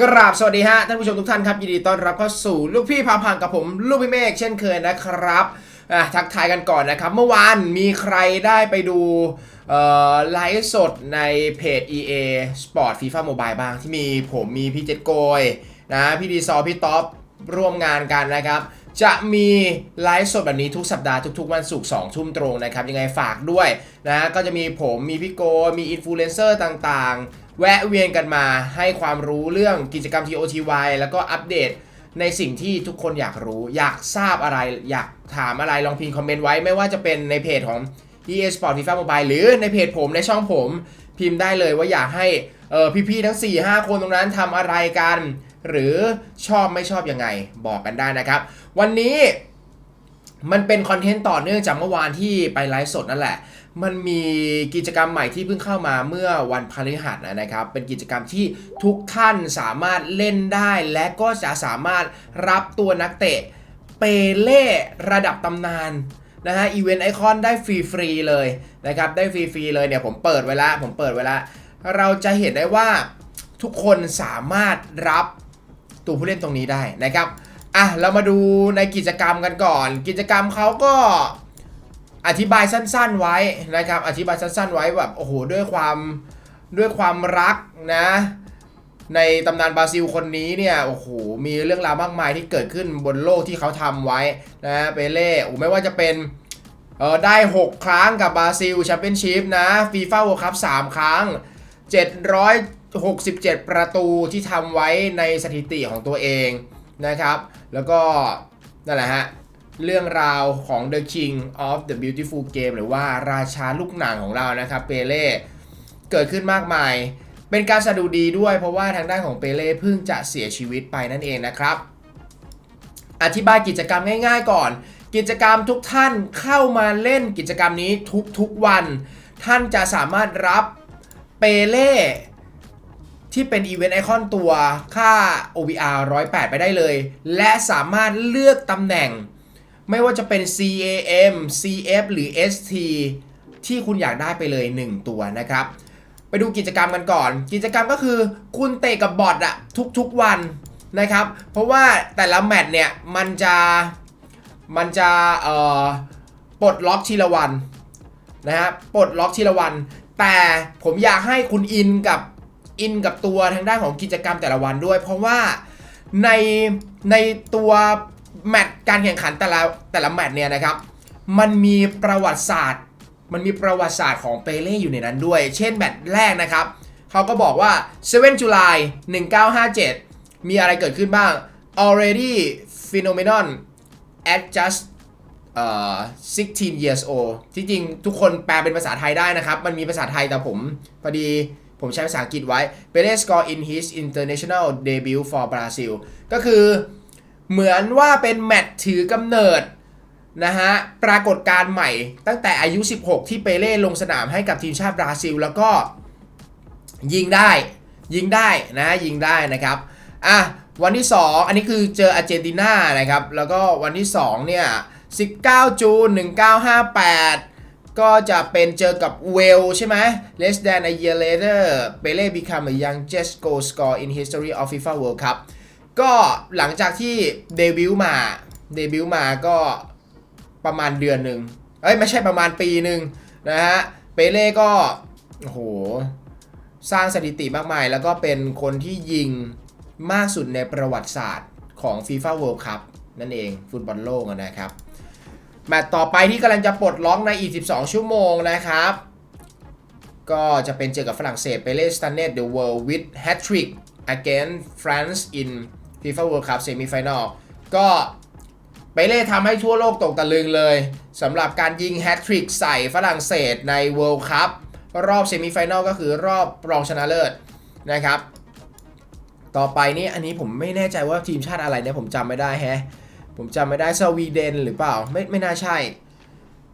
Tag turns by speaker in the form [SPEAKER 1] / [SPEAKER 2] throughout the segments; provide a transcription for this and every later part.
[SPEAKER 1] กราบสวัสดีฮะท่านผู้ชมทุกท่านครับยินดีต้อนรับเข้าสู่ลูกพี่พาพังกับผมลูกพี่เมฆเช่นเคยนะครับอะทักทายกันก่อนนะครับ เมื่อวานมีใครได้ไปดูเอ่อไลฟ์สดในเพจ EA Sport FIFA Mobile บ้างที่มีผมมีพี่เจษโกยนะพี่ดีซอพี่ท็อปร่วมงานกันนะครับ จะมีไลฟ์สดแบบนี้ทุกสัปดาห์ทุกๆ วันศุกร์2ทุ่มตรงนะครับ ยังไงฝากด้วยนะก็จะมีผมมีพี่โก มีอินฟลูเอนเซอร์ต่างๆ แวะเวียนกันมาให้ความรู้เรื่องกิจกรรม TOTY แล้วก็อัปเดตในสิ่งที่ทุกคนอยากรู้ อยากทราบอะไร อยากถามอะไรลองพิมพ์คอมเมนต์ไว้ไม่ว่าจะเป็นในเพจของ EA Sport FIFA Mobile หรือในเพจผมในช่องผมพิมพ์ได้เลยว่าอยากให้เออพี่ๆทั้ง 4-5 คนตรงนั้นทำอะไรกัน หรือชอบไม่ชอบยังไงบอกกันได้นะครับ วันนี้มันเป็นคอนเทนต์ต่อเนื่องจากเมื่อวานที่ไปไลฟ์สดนั่นแหละ มันมีกิจกรรมใหม่ที่เพิ่งเข้ามาเมื่อวันพฤหัสนะครับ เป็นกิจกรรมที่ทุกท่านสามารถเล่นได้ และก็จะสามารถรับตัวนักเตะเปเล่ระดับตำนานนะฮะอีเวนต์ไอคอนได้ฟรีๆเลยนะครับ ได้ฟรีๆเลยเนี่ยผมเปิดไว้ล้วผมเปิดไว้ล้วเราจะเห็นได้ว่าทุกคนสามารถรับตัวผู้เล่นตรงนี้ได้นะครับอะเรามาดูในกิจกรรมกันก่อน กิจกรรมเขาก็ อธิบายสั้นๆไว้นะครับ อธิบายสั้นๆไว้แบบโอ้โหด้วยความด้วยความรักนะ ในตำนานบราซิลคนนี้เนี่ยโอ้โหมีเรื่องราวมากมายที่เกิดขึ้นบนโลกที่เขาทำไว้นะเปเล่โอ้ไม่ว่าจะเป็นเออได้ 6 ครั้งกับบราซิลแชมเปี้ยนชิพนะฟีฟ่าเวิลด์คัพ3ครั้ง 767 ประตูที่ทำไว้ในสถิติของตัวเองนะครับ แล้วก็นั่นแหละฮะ เรื่องราวของ The King of the Beautiful Game หรือว่าราชาลูกหนังของเรานะครับเปเล่เกิดขึ้นมากมาย เป็นการสะดุดีด้วยเพราะว่าทางด้านของเปเล่เพิ่งจะเสียชีวิตไปนั่นเองนะครับ อธิบายกิจกรรมง่าย ๆ ก่อน กิจกรรมทุกท่านเข้ามาเล่นกิจกรรมนี้ทุกๆวัน ท่านจะสามารถรับเปเล่ที่เป็นอีเวนต์ไอคอนตัวค่า OVR 108 ไปได้เลย และสามารถเลือกตำแหน่ง ไม่ว่าจะเป็น CAM CF หรือ ST ที่คุณอยากได้ไปเลย 1 ตัวนะครับ ไปดูกิจกรรมกันก่อน กิจกรรมก็คือคุณเตะกับบอทอะทุกๆวันนะครับ เพราะว่าแต่ละแมตช์เนี่ย มันจะมันจะเอ่อปลดล็อกทีละวันนะฮะปลดล็อกทีละวัน แต่ผมอยากให้คุณอินกับอินกับตัวทางด้านของกิจกรรมแต่ละวันด้วย เพราะว่าในในตัว แมตช์การแข่งขันแต่ละแต่ละแมตช์เนี่ยนะครับ มันมีประวัติศาสตร์ มันมีประวัติศาสตร์ของเปเล่อยู่ในนั้นด้วย เช่นแมตช์แรกนะครับเขาก็บอกว่า7 July 1957 มีอะไรเกิดขึ้นบ้าง already phenomenon at just เอ่อ16 years old ที่จริงทุกคนแปลเป็นภาษาไทยได้นะครับ มันมีภาษาไทยแต่ผมพอดีผมใช้ภาษาอังกฤษไว้ Pele score in his international debut for Brazil ก็คือ เหมือนว่าเป็นแมตช์ถือกำเนิดนะฮะปรากฏการใหม่ตั้งแต่อายุ 16 ที่เปเล่ลงสนามให้กับทีมชาติบราซิล แล้วก็ยิงได้ยิงได้นะยิงได้นะครับอะวันที่ 2 อันนี้คือเจออาร์เจนตินานะครับ แล้วก็วันที่ 2 เนี่ย 19 จูน 1958 ก็จะเป็นเจอกับเวลใช่ไหม less than a year later Pele become the youngest goal scorer in history of FIFA World Cup ก็หลังจากที่เดบิวต์มาเดบิวต์มาก็ประมาณเดือนหนึ่งเอ้ยไม่ใช่ประมาณปีหนึ่งนะฮะเปเล่ก็โอ้โหสร้างสถิติมากมาย แล้วก็เป็นคนที่ยิงมากสุดในประวัติศาสตร์ของ FIFA World Cup นั่นเองฟุตบอลโลกนะครับแมตช์ต่อไปที่กำลังจะปลดล็อกในอีก 12 ชั่วโมงนะครับ ก็จะเป็นเจอกับฝรั่งเศสเปเล่สตันเนตเดอะเวิลด์วิดแฮตทริก against France in FIFA World Cup Semi Final ก็เปเล่ทำให้ทั่วโลกตกตะลึงเลยสำหรับการยิงแฮตทริกใส่ฝรั่งเศสใน World Cup รอบเซมิไฟแนลก็คือรอบรองชนะเลิศนะครับ ต่อไปนี่อันนี้ผมไม่แน่ใจว่าทีมชาติอะไรเนี่ยผมจำไม่ได้แฮะ ผมจำไม่ได้สวีเดนหรือเปล่า ไม่ไม่น่าใช่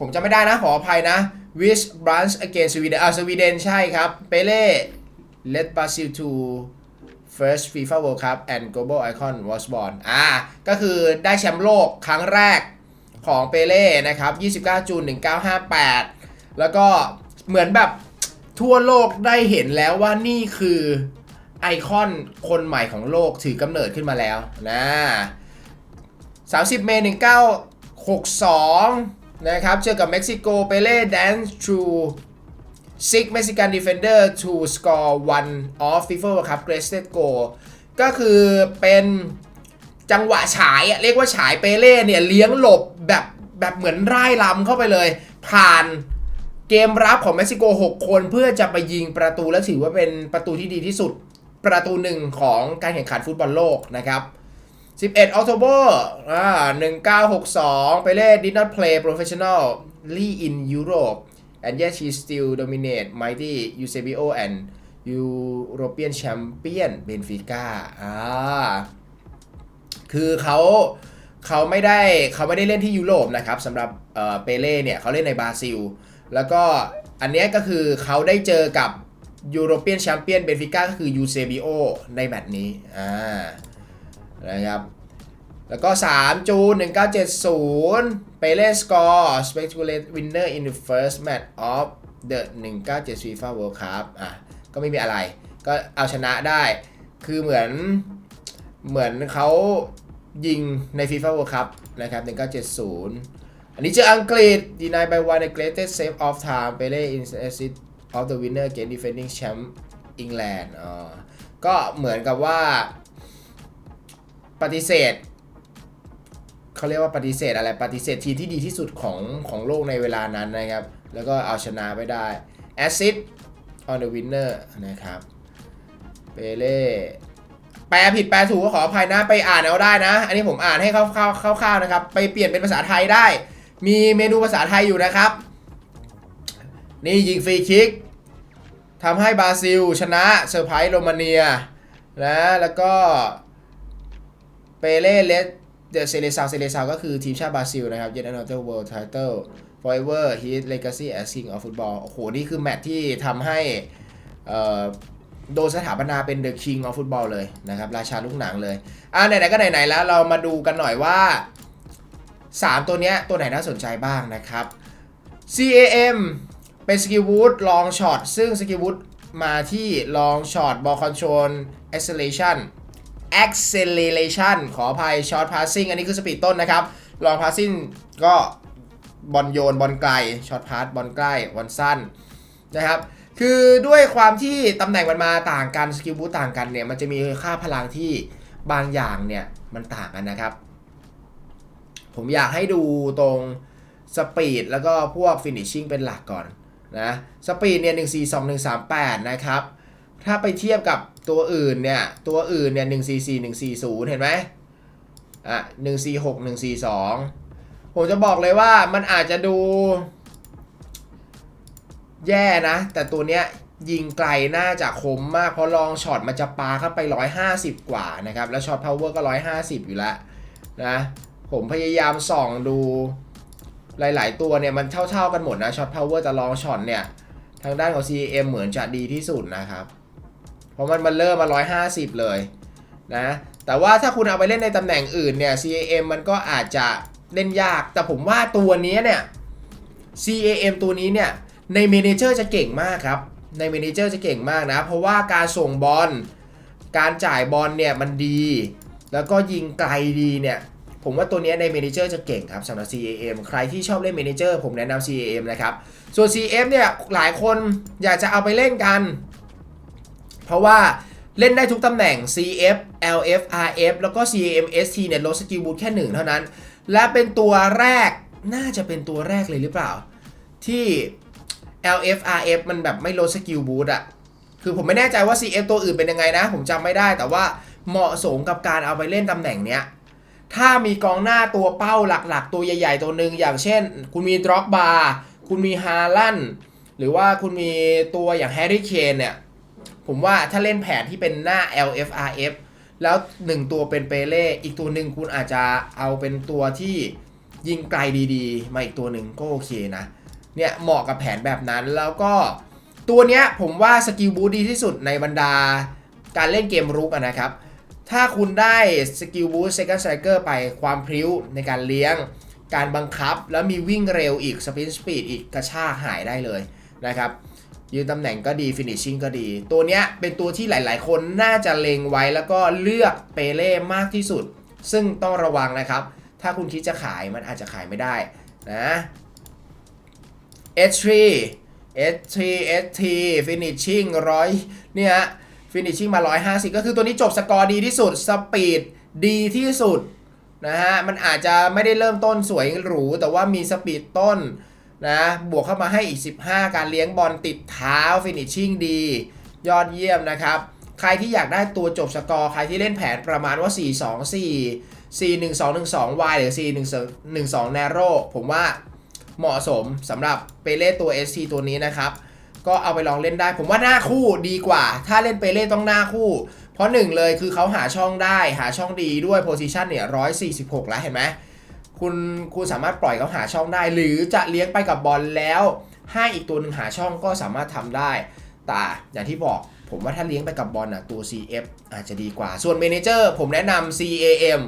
[SPEAKER 1] ผมจำไม่ได้นะขออภัยนะ Wish Branch against Sweden อ่าสวีเดนใช่ครับเปเล่ led Brazil to first FIFA World Cup and global icon was born อ่า ก็คือได้แชมป์โลกครั้งแรกของเปเล่นะครับ 29 จูน 1958 แล้วก็เหมือนแบบทั่วโลกได้เห็นแล้วว่านี่คือไอคอนคนใหม่ของโลกถือกำเนิดขึ้นมาแล้วนะ 30 เมษ1962 นะครับ เจอกับเม็กซิโก เปเล่ dance through six Mexican defender to score one of FIFA World Cup greatest goal ก็คือเป็นจังหวะฉายอะเรียกว่าฉายเปเล่เนี่ยเลี้ยงหลบแบบแบบเหมือนไร่ลำเข้าไปเลย ผ่านเกมรับของเม็กซิโก 6 คนเพื่อจะไปยิงประตูและถือว่าเป็นประตูที่ดีที่สุด ประตูหนึ่งของการแข่งขันฟุตบอลโลกนะครับ 11 October อ่า1962 ไปเล่น did not play professionally in Europe and yet she still dominate mighty Eusebio and European champion Benfica อ่าคือเขาเขาไม่ได้เขาไม่ได้เล่นที่ยุโรปนะครับสำหรับเออเปเล่เนี่ยเขาเล่นในบราซิล แล้วก็อันนี้ก็คือเขาได้เจอกับยูโรเปียนแชมเปี้ยนเบนฟิก้าก็คือยูเซบิโอในแมตช์นี้อ่านะครับ แล้วก็ 3 จูน 1970เปเล่สกอร์ spectacular winner in the first match of the 1970 FIFA World Cup อะ ก็ไม่มีอะไร ก็เอาชนะได้ คือเหมือน เหมือนเขายิงใน FIFA World Cup นะครับ 1970 อันนี้เจออังกฤษ deny by one the greatest save of time เปเล่ in assist of the winner against defending champ England อ๋อ ก็เหมือนกับว่าปฏิเสธ เขาเรียกว่าปฏิเสธอะไรปฏิเสธทีมที่ดีที่สุดของของโลกในเวลานั้นนะครับ แล้วก็เอาชนะไปได้ assist on the winner นะครับเปเล่แปลผิดแปลถูกก็ขออภัยนะไปอ่านเอาได้นะ อันนี้ผมอ่านให้คร่าๆคร่าวๆนะครับ ไปเปลี่ยนเป็นภาษาไทยได้ มีเมนูภาษาไทยอยู่นะครับ นี่ยิงฟรีคิกทำให้บราซิล ชนะเซอร์ไพรส์โรมาเนียนะแล้วก็เปเล่เลส เดอะเซเลซาวเซเลซาวก็คือทีมชาติบราซิลนะครับ Yet another world title forever his legacy as king of football โอ้โห นี่คือแมตช์ที่ทำให้เอ่อโดนสถาปนาเป็น the king of football เลยนะครับ ราชาลูกหนังเลย อ่าไหนๆก็ไหนๆแล้วเรามาดูกันหน่อยว่า 3 ตัวเนี้ยตัวไหนน่าสนใจบ้างนะครับ CAM เป็นสกิลวูดลองช็อตซึ่งสกิลวูดมาที่ลองช็อตบอลคอนโทรล acceleration acceleration ขออภัย short passing อันนี้คือสปีดต้นนะครับลอง passing ก็บอลโยนบอลไกล short pass บอลใกล้บอลสั้นนะครับ คือด้วยความที่ตำแหน่งมันมาต่างกันสกิลบูตต่างกันเนี่ย มันจะมีค่าพลังที่บางอย่างเนี่ย มันต่างกันนะครับ ผมอยากให้ดูตรงสปีดแล้วก็พวกฟินิชชิ่งเป็นหลักก่อนนะสปีดเนี่ย1 4 2 1 3 8นะครับ ถ้าไปเทียบกับ ตัวอื่นเนี่ย ตัวอื่นเนี่ย1 4 4 1 4 0เห็นไหมอะ1 4 6 1 4 2ผมจะบอกเลยว่ามันอาจจะดู แย่นะ แต่ตัวเนี้ยยิงไกลน่าจะคมมากเพราะลองช็อตมันจะปาเข้าไป 150 กว่านะครับ แล้วช็อตพาวเวอร์ก็ 150 อยู่แล้วนะ ผมพยายามส่องดูหลาย ๆ ตัวเนี่ย มันเท่า ๆ กันหมดนะช็อตพาวเวอร์แต่ลองช็อตเนี่ย ทางด้านของ CM เหมือนจะดีที่สุดนะครับ ราะมันมันเริ่มมา 150 เลยนะแต่ว่าถ้าคุณเอาไปเล่นในตำแหน่งอื่นเนี่ย CAM มันก็อาจจะเล่นยาก แต่ผมว่าตัวนี้เนี่ย CAM ตัวนี้เนี่ย ในเมนเจอร์จะเก่งมากครับ ในเมนเจอร์จะเก่งมากนะ เพราะว่าการส่งบอลการจ่ายบอลเนี่ยมันดี แล้วก็ยิงไกลดีเนี่ย ผมว่าตัวนี้ในเมนเจอร์จะเก่งครับสำหรับ CAM ใครที่ชอบเล่นเมนเจอร์ผมแนะนำ CAM นะครับ ส่วน CF เนี่ยหลายคนอยากจะเอาไปเล่นกัน เพราะว่าเล่นได้ทุกตำแหน่ง CF LF RF แล้วก็ C M S T เนี่ยลดสกิลบูทแค่หนึ่งเท่านั้น และเป็นตัวแรกน่าจะเป็นตัวแรกเลยหรือเปล่า ที่ LF RF มันแบบไม่ลดสกิลบูทอะคือผมไม่แน่ใจว่า CF ตัวอื่นเป็นยังไงนะ ผมจำไม่ได้แต่ว่าเหมาะสมกับการเอาไปเล่นตำแหน่งเนี้ยถ้ามีกองหน้าตัวเป้าหลักๆ ตัวใหญ่ๆ ตัวหนึ่งอย่างเช่น คุณมีดร็อกบาร์คุณมีฮาลันหรือว่าคุณมีตัวอย่างแฮร์รี่เคนเนี่ย ผมว่าถ้าเล่นแผนที่เป็นหน้า LFRF แล้ว1ตัวเป็นเปเล่อีกตัวหนึ่งคุณอาจจะเอาเป็นตัวที่ยิงไกลดีๆ มาอีกตัวหนึ่งก็โอเคนะ เนี่ยเหมาะกับแผนแบบนั้นแล้วก็ตัวเนี้ยผมว่าสกิลบูดีที่สุดในบรรดาการเล่นเกมรุกนะครับ ถ้าคุณได้สกิลบูสเซคันด์สไตรเกอร์ไปความพริ้วในการเลี้ยง การบังคับแล้วมีวิ่งเร็วอีกสปินสปีดอีกกระชากหายได้เลยนะครับ ยืนตำแหน่งก็ดีฟินิชชิ่งก็ดี ตัวเนี้ยเป็นตัวที่หลาย ๆ คนน่าจะเลงไว้แล้วก็เลือกเปเล่มากที่สุด ซึ่งต้องระวังนะครับ ถ้าคุณคิดจะขายมันอาจจะขายไม่ได้นะ S3 S3 S3 Finishing ร้อยเนี่ย Finishing มา 150 ก็คือตัวนี้จบสกอร์ดีที่สุด สปีดดีที่สุดนะฮะ มันอาจจะไม่ได้เริ่มต้นสวยหรู แต่ว่ามีสปีดต้น นะบวกเข้ามาให้อีก 15 การเลี้ยงบอลติดเท้า Finishing ดี ยอดเยี่ยมนะครับ ใครที่อยากได้ตัวจบสกอร์ ใครที่เล่นแผนประมาณว่า 4 2 4 4 1 2 1 2 Y หรือ 4 1 1 2 Narrow ผมว่าเหมาะสมสำหรับเปเล่ตัว SC ตัวนี้นะครับ ก็เอาไปลองเล่นได้ ผมว่าหน้าคู่ดีกว่า ถ้าเล่นเปเล่ต้องหน้าคู่ เพราะหนึ่งเลยคือเขาหาช่องได้หาช่องดีด้วยโพซิชันเนี่ย146 แล้วเห็นไหม คุณคุณสามารถปล่อยเขาหาช่องได้ หรือจะเลี้ยงไปกับบอลแล้ว ให้อีกตัวหนึ่งหาช่องก็สามารถทำได้ แต่อย่างที่บอกผมว่าถ้าเลี้ยงไปกับบอลอะตัว CF อาจจะดีกว่า ส่วนเมนเจอร์ผมแนะนำ CAM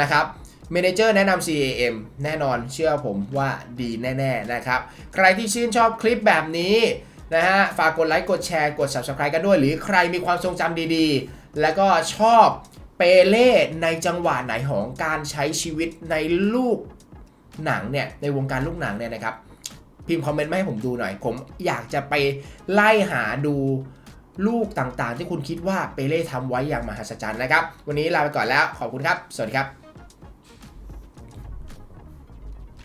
[SPEAKER 1] นะครับเมนเจอร์แนะนำ CAM แน่นอนเชื่อผมว่าดีแน่ๆนะครับ ใครที่ชื่นชอบคลิปแบบนี้นะฮะฝากกดไลค์กดแชร์กด Subscribe กันด้วย หรือใครมีความทรงจำดีๆ แล้วก็ชอบ เปเล่ในจังหวะไหนของการใช้ชีวิตในลูกหนังเนี่ยในวงการลูกหนังเนี่ยนะครับ พิมพ์คอมเมนต์มาให้ผมดูหน่อย ผมอยากจะไปไล่หาดูลูกต่างๆ ที่คุณคิดว่าเปเล่ทำไว้อย่างมหัศจรรย์นะครับ วันนี้ลาไปก่อนแล้วขอบคุณครับ สวัสดีครับ